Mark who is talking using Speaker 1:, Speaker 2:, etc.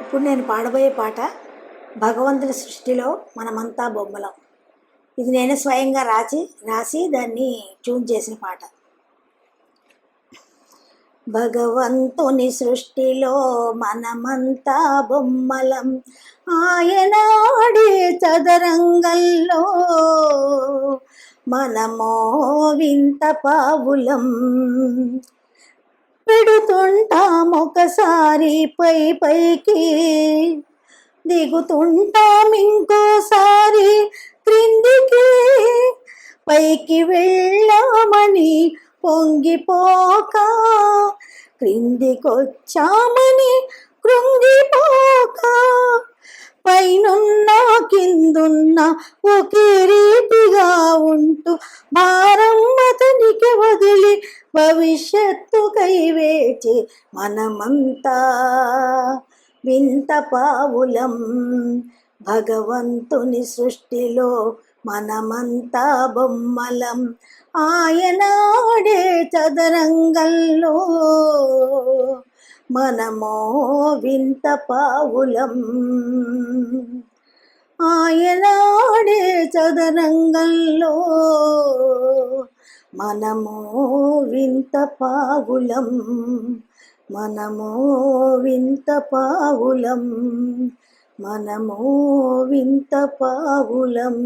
Speaker 1: ఇప్పుడు నేను పాడబోయే పాట భగవంతుని సృష్టిలో మనమంతా బొమ్మలం. ఇది నేను స్వయంగా రాసి రాసి దాన్ని ట్యూన్ చేసిన పాట. భగవంతుని సృష్టిలో మనమంతా బొమ్మలం. ఆయన ఆడే చదరంగంలో మనమో వింత పావులం. పెడుతుంటాం ఒకసారి పై పైకి. దిగుతుంటాం ఇంకోసారి క్రిందికి. పైకి వెళ్ళామని పొంగిపోక క్రిందికొచ్చామని కృంగిపోక పైనున్న కిందున్న ఒకే రీతిగా ఉంటూ భారం అతనికి వదిలి భవిష్యత్తుకై వేచి మనమంతా వింత పావులం. భగవంతుని సృష్టిలో మనమంతా బొమ్మలం. ఆయనాడే చదరంగంలో మనమో వింత పావులం. ఆయనాడే చదరంగంలో మనమో వింత పావులం మనమో వింత పావులం మనమో వింత పావులం.